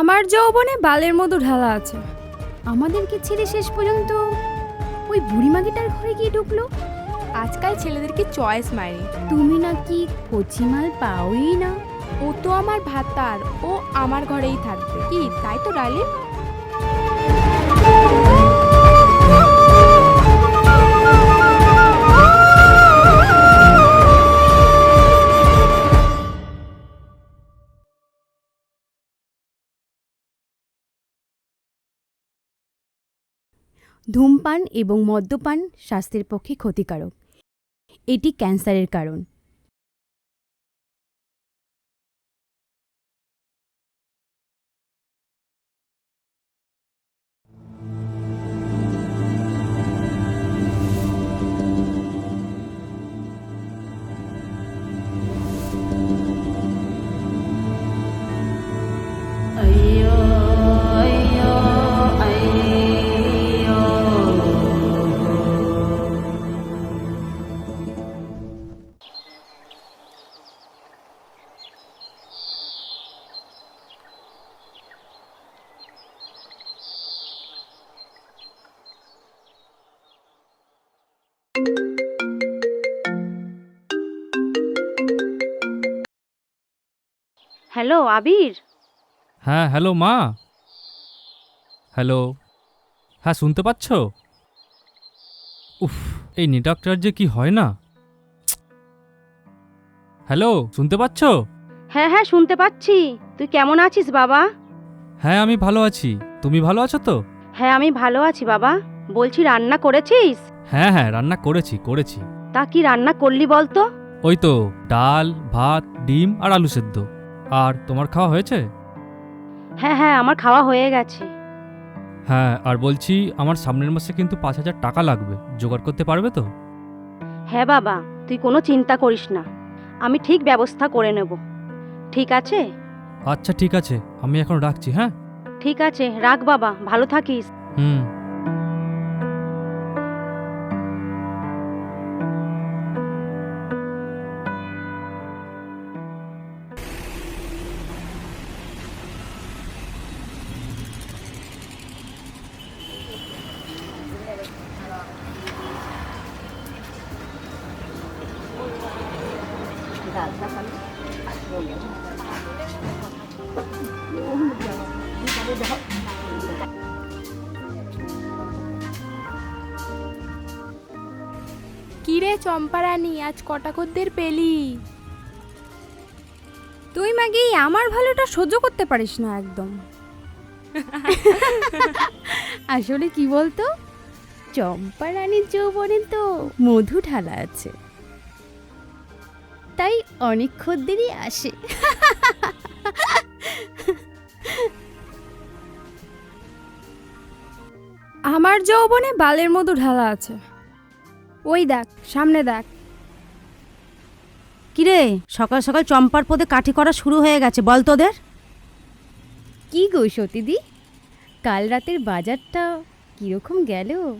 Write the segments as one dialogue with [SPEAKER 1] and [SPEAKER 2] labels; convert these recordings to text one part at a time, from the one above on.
[SPEAKER 1] আমার যৌবনে বালের মতো ঢালা আছে। আমাদেরকে ছেড়ে শেষ পর্যন্ত ওই বুড়িমাগিটার ঘরে গিয়ে ঢুকলো?
[SPEAKER 2] আজকাল ছেলেদেরকে চয়েস মারে
[SPEAKER 1] তুমি নাকি কচিমাল পাওই না।
[SPEAKER 2] ও তো আমার ভাতার, ও আমার ঘরেই থাকবে। কি, তাই তো ডার্লিং
[SPEAKER 1] ধূমপান এবং মদ্যপান স্বাস্থ্যের পক্ষে ক্ষতিকারক। এটি ক্যান্সারের কারণ।
[SPEAKER 3] হ্যালো আবির।
[SPEAKER 4] হ্যাঁ হ্যালো মা। হ্যালো। হ্যাঁ শুনতে পাচ্ছ? উফ এই নেটওয়ার্কটার যে কি হয় না? হ্যালো শুনতে পাচ্ছ?
[SPEAKER 3] হ্যাঁ হ্যাঁ শুনতে পাচ্ছি। তুই কেমন আছিস বাবা?
[SPEAKER 4] হ্যাঁ আমি ভালো আছি। তুমি ভালো আছো তো?
[SPEAKER 3] হ্যাঁ আমি ভালো আছি বাবা। বলছি রান্না করেছিস?
[SPEAKER 4] হ্যাঁ হ্যাঁ রান্না করেছি করেছি।
[SPEAKER 3] তা কি রান্না করলি বলতো?
[SPEAKER 4] ওই তো ডাল ভাত ডিম আর আলু সেদ্ধ। আর তোমার খাওয়া হয়েছে?
[SPEAKER 3] হ্যাঁ হ্যাঁ আমার খাওয়া হয়ে গেছে।
[SPEAKER 4] হ্যাঁ আর বলছি আমার সামনের মাসে কিন্তু পাঁচ হাজার টাকা লাগবে। জোগাড় করতে পারবে তো?
[SPEAKER 3] হ্যাঁ বাবা তুই কোনো চিন্তা করিস না। আমি ঠিক ব্যবস্থা করে নেব। ঠিক আছে?
[SPEAKER 4] আচ্ছা ঠিক আছে। আমি এখন রাখছি হ্যাঁ?
[SPEAKER 3] ঠিক আছে রাখ বাবা ভালো থাকিস।
[SPEAKER 4] হুম।
[SPEAKER 2] চম্পারানি আজ কটা খদ্দের পেলি।
[SPEAKER 1] তুই মাগি আমার ভালোটা সহ্য করতে পারিস না একদম। আসলে কি বলতো? চম্পা রানীর যৌবনে তো মধু ঢালা আছে। তাই অনেক খদ্দেরই আসে। আমার যৌবনে বালের মধু ঢালা আছে। ওই দেখ সামনে দেখ।
[SPEAKER 3] কিরে? সকাল সকাল চম্পার পদে কাঠি করা শুরু হয়ে গেছে বল তোদের।
[SPEAKER 1] কি গো সতীদি? কাল রাতের বাজারটা কীরকম গেল?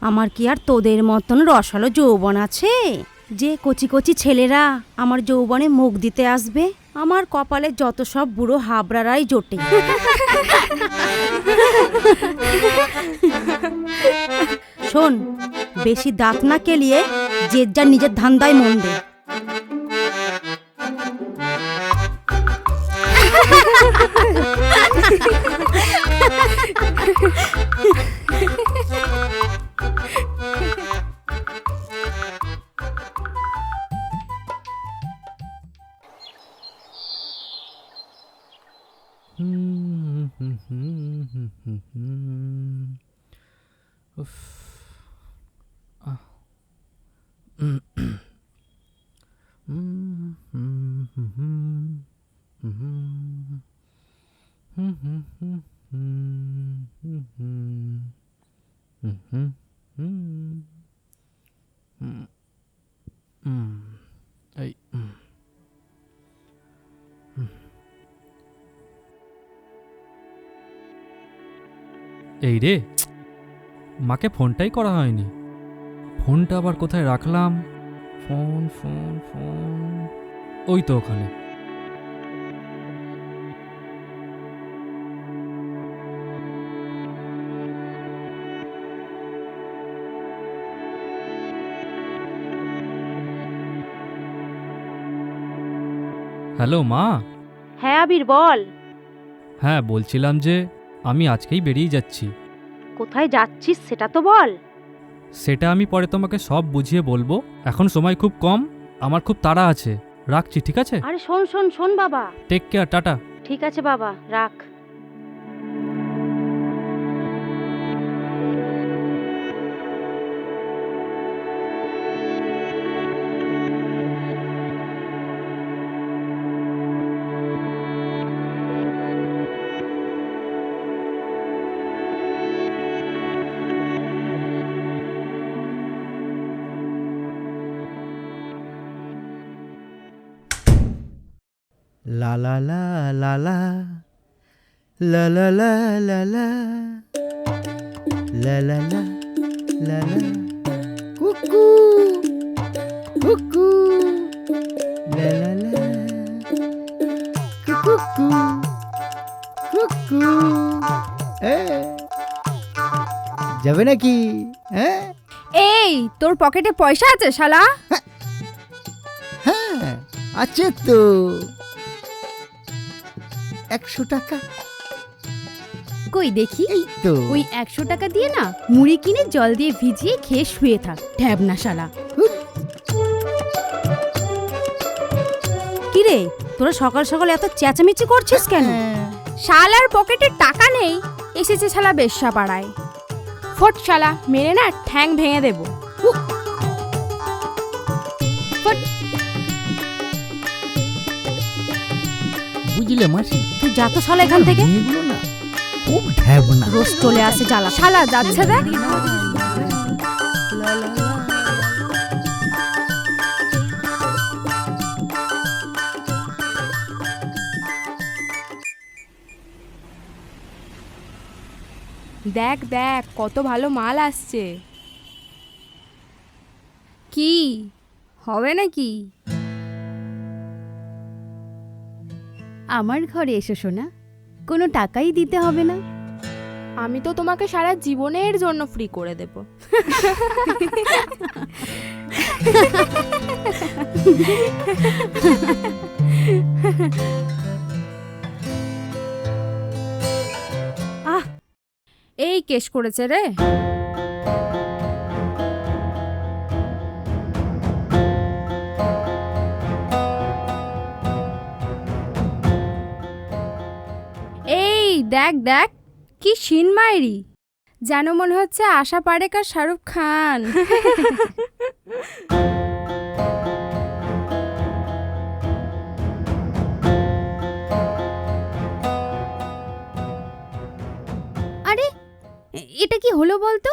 [SPEAKER 3] আমার কি আর তোদের মতন রসালো যৌবন আছে? যে কচি কচি ছেলেরা আমার যৌবনে মুখ দিতে আসবে আমার কপালে যত সব বুড়ো হাবড়ারাই জোটে। শোন বেশি দাঁত না কেলিয়ে যে যার নিজের ধান্দায় মন দে
[SPEAKER 4] উফ এই রে মাকে ফোনটাই করা হয়নি। ফোনটা আবার কোথায় রাখলাম? Phone phone phone. ওই তো ওখানে। হ্যালো মা।
[SPEAKER 3] হ্যাঁ আবির বল।
[SPEAKER 4] হ্যাঁ বলছিলাম যে আমি আজকেই বেরিয়ে যাচ্ছি।
[SPEAKER 3] কোথায় যাচ্ছিস সেটা তো বল।
[SPEAKER 4] সেটা আমি পরে তোমাকে সব বুঝিয়ে বলব। এখন সময় খুব কম আমার খুব তাড়া আছে। রাখছি ঠিক আছে?
[SPEAKER 3] আরে শোন শোন শোন বাবা।
[SPEAKER 4] Take care tata.
[SPEAKER 3] ঠিক আছে বাবা রাখ।
[SPEAKER 5] La la la la la La la la la la La la la Coucou Coucou La la Eh যাবে নাকি হ্যাঁ
[SPEAKER 1] এই তোর পকেটে পয়সা আছে শালা
[SPEAKER 5] হ্যাঁ আছে তো একশো টাকা।
[SPEAKER 1] কই দেখি?
[SPEAKER 5] এই তো।
[SPEAKER 1] ওই একশো টাকা দিয়ে না মুড়ি কিনে জল দিয়ে ভিজিয়ে খেয়ে শুয়ে থাক ঢ্যাবনা শালা
[SPEAKER 3] কি রে তোরা সকাল সকাল এত চেঁচামেচি করছিস কেন?
[SPEAKER 5] হ্যাঁ।
[SPEAKER 1] শালার পকেটে টাকা নেই এসেছে শালা বেশ্যা পাড়ায়।
[SPEAKER 2] ফট শালা মেরে না ঠ্যাং ভেঙে দেবো।
[SPEAKER 5] বুঝলে মাসি?
[SPEAKER 3] তুই যা তো শালা এখান থেকে।
[SPEAKER 5] মেয়েগুলো না খুব ঢ্যাবনা।
[SPEAKER 3] রোজ চলে আসে জ্বালা।
[SPEAKER 1] শালা যাচ্ছে দেখ।
[SPEAKER 2] দেখ দেখ কত ভালো মাল আসছে।
[SPEAKER 1] কি? হবে নাকি? আমার ঘরে এসো শোনা কোনো টাকাই দিতে হবে না।
[SPEAKER 2] আমি তো তোমাকে সারা জীবনের জন্য ফ্রি করে দেব।
[SPEAKER 1] এই কেস করেছে রে। দেখ দেখ, কি শিন মায়েরি যেন মনে হচ্ছে আশা পারেক আর শাহরুখ খান। আরে, এটা কি হলো বলতো?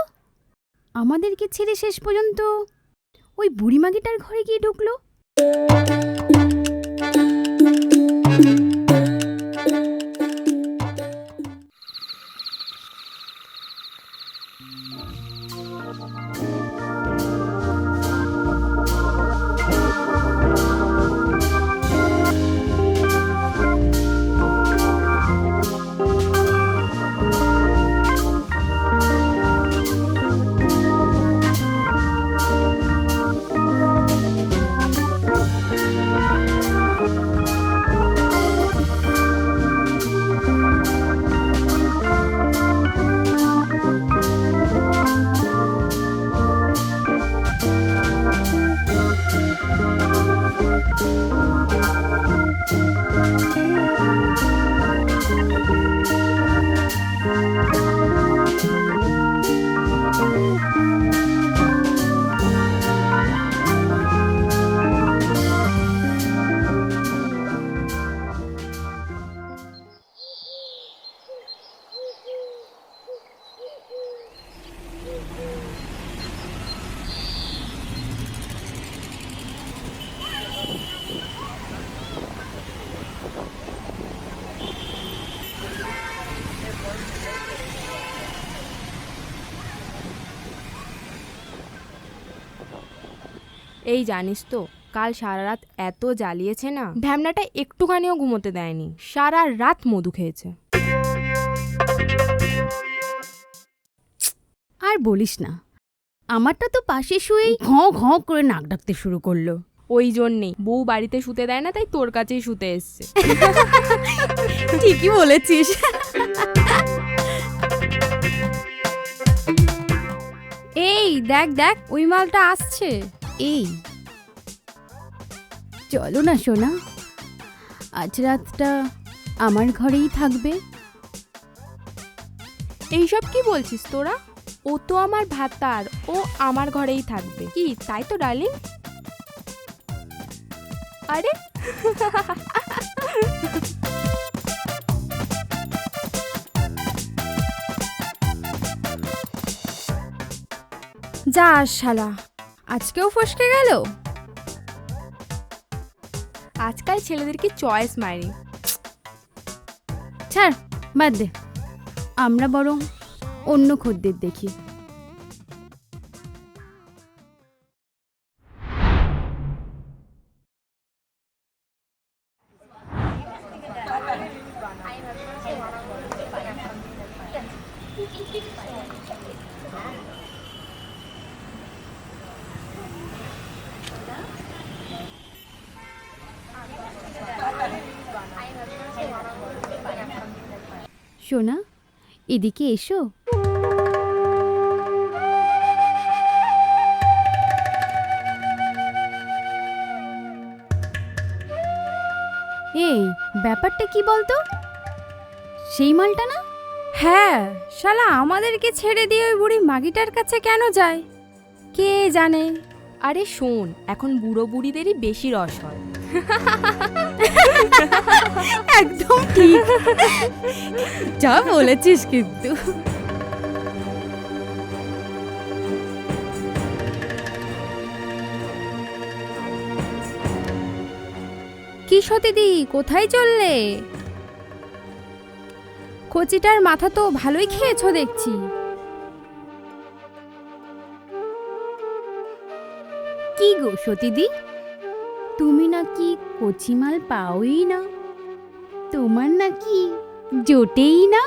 [SPEAKER 1] আমাদেরকে ছেড়ে শেষ পর্যন্ত ওই বুড়িমাগিটার ঘরে গিয়ে ঢুকলো?
[SPEAKER 2] এই জানিস তো কাল সারা রাত এত জ্বালিয়েছে না। ঢ্যামনাটা একটুখানিও ঘুমোতে দেয়নি সারা রাত মধু খেয়েছে।
[SPEAKER 1] আর বলিস না আমারটা তো পাশে শুয়েই ঘঁ ঘঁ করে নাক ডাকতে শুরু করল।
[SPEAKER 2] ওই জন্যেই বউ বাড়িতে শুতে দেয় না তাই তোর কাছেই শুতে এসছে।
[SPEAKER 1] ঠিকই বলেছিস।
[SPEAKER 6] এই দেখ দেখ ওই মালটা আসছে।
[SPEAKER 1] এই। চলো না, সোনা। আজ রাতটা আমার ঘরেই থাকবে।
[SPEAKER 2] এইসব কি বলছিস তোরা? ও তো আমার ভাতার, ও আমার ঘরেই থাকবে। কি, তাই তো, ডার্লিং? আরে।
[SPEAKER 6] যা শালা। আজকেও ফসকে গেল?
[SPEAKER 2] আজকাল ছেলেদেরকে চয়েস মারি
[SPEAKER 1] ছাড়, বাদ দে। আমরা বরং অন্য খদ্দের দেখি। সোনা এদিকে এসো। এই ব্যাপারটা কি বলতো? সেই মালটা না?
[SPEAKER 6] হ্যাঁ শালা আমাদেরকে ছেড়ে দিয়ে ওই বুড়ি মাগিটার কাছে কেন যায়? কে জানে?
[SPEAKER 2] আরে শোন এখন বুড়ো বুড়িদেরই বেশি রস হয়।
[SPEAKER 1] একদম ঠিক। যা বলেছিস কিন্তু।
[SPEAKER 6] কি সতীদি কোথায় চললে? কচিটার মাথা তো ভালোই খেয়েছো দেখছি।
[SPEAKER 1] কি গো সতীদি? তুমি নাকি কচিমাল পাওই না? তোমার নাকি জোটেই না?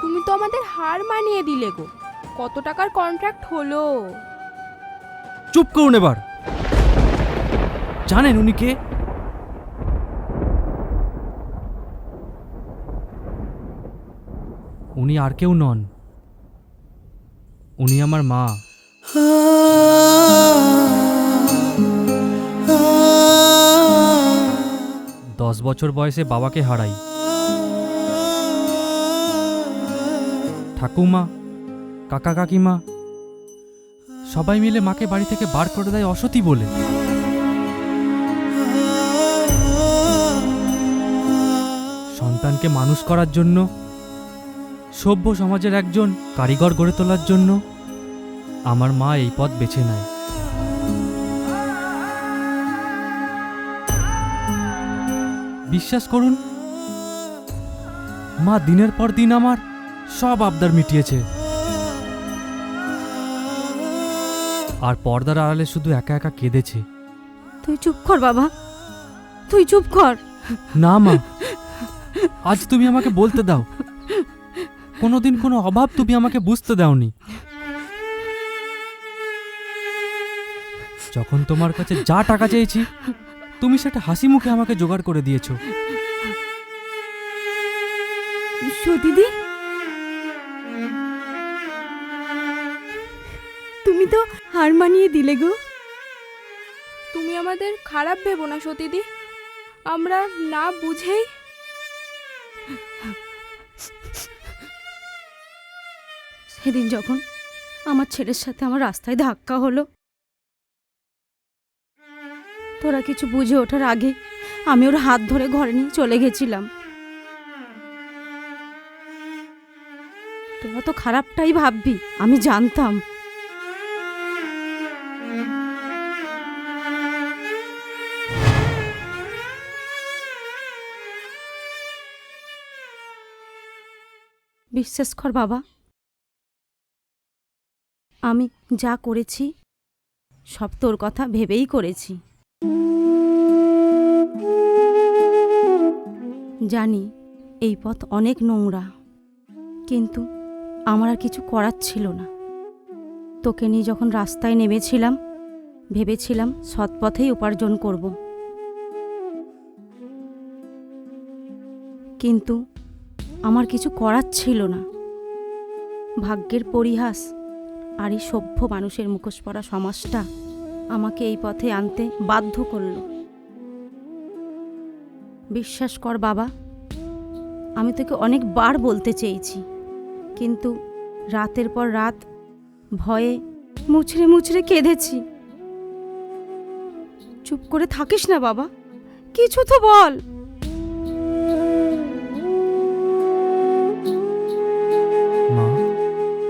[SPEAKER 2] তুমি তো আমাদের হার মানিয়ে দিলে গো। কত টাকার কন্ট্রাক্ট হলো?
[SPEAKER 4] চুপ করুন এবার। জানেন উনি কে? উনি আর কেউ নন। উনি আমার মা। দশ বছর বয়সে বাবাকে হারাই। ঠাকুমা, কাকা কাকিমা, সবাই মিলে মাকে বাড়ি থেকে বার করে দেয় অসতি বলে। সন্তানকে মানুষ করার জন্য সভ্য সমাজের একজন কারিগর গড়ে তোলার জন্য আমার মা এই পথ বেছে নেয়। বিশ্বাস করুন মা দিনের পর দিন আমার সব আবদার মিটিয়েছে। আর পর্দার আড়ালে শুধু একা একা কেঁদেছে।
[SPEAKER 3] তুই চুপ কর বাবা তুই চুপ কর।
[SPEAKER 4] না মা আজ তুমি আমাকে বলতে দাও। কোনোদিন কোনো অভাব তুমি আমাকে বুঝতে দাওনি। যখন তোমার কাছে যা টাকা চেয়েছি, তুমি সেটা হাসি মুখে আমাকে জোগাড় করে দিয়েছ।
[SPEAKER 1] দিদি? তুমি তো হার মানিয়ে দিলে গো।
[SPEAKER 2] তুমি আমাদের খারাপ ভেবো না সতীদি। আমরা না বুঝেই
[SPEAKER 3] সেদিন যখন আমার ছেলের সাথে আমার রাস্তায় ধাক্কা হলো, তোরা কিছু বুঝে ওঠার আগে আমি ওর হাত ধরে ঘরে নিয়ে চলে গেছিলাম। তোরা তো খারাপটাই ভাববি, আমি জানতাম। বিশ্বাস কর বাবা আমি যা করেছি, সব তোর কথা ভেবেই করেছি। জানি এই পথ অনেক নোংরা, কিন্তু আমার আর কিছু করার ছিল না। তোকে নিয়ে যখন রাস্তায় নেমেছিলাম, ভেবেছিলাম সৎপথেই উপার্জন করব। কিন্তু আমার কিছু করার ছিল না। ভাগ্যের পরিহাস আর এই সভ্য মানুষের মুখোশ পরা সমাজটা আমাকে এই পথে আনতে বাধ্য করল। বিশ্বাস কর বাবা, আমি তোকে অনেকবার বলতে চেয়েছি, কিন্তু রাতের পর রাত ভয়ে মুচড়ে মুচড়ে কেঁদেছি। চুপ করে থাকিস না বাবা, কিছু তো বল।
[SPEAKER 4] মা,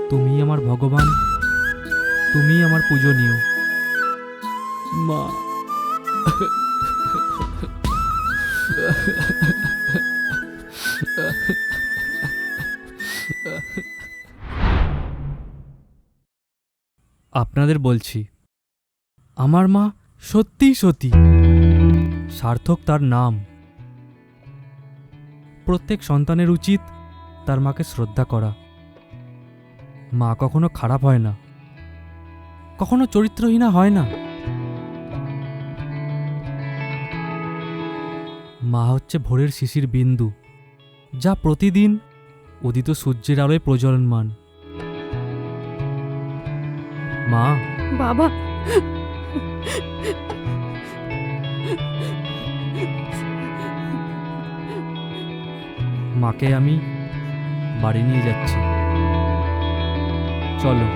[SPEAKER 4] তুমি আমার ভগবান। তুমি আমার পূজনীয়। মা। আপনাদের বলছি আমার মা সত্যিই সতী। সার্থক তার নাম। প্রত্যেক সন্তানের উচিত তার মাকে শ্রদ্ধা করা। মা কখনো খারাপ হয় না। কখনো চরিত্রহীনা হয় না। মা হচ্ছে ভোরের শিশির বিন্দু যা প্রতিদিন উদিত সূর্যের আলোয় প্রজ্বলনমান মা।
[SPEAKER 3] বাবা।
[SPEAKER 4] মাকে আমি বাড়ি নিয়ে যাচ্ছি। চলো।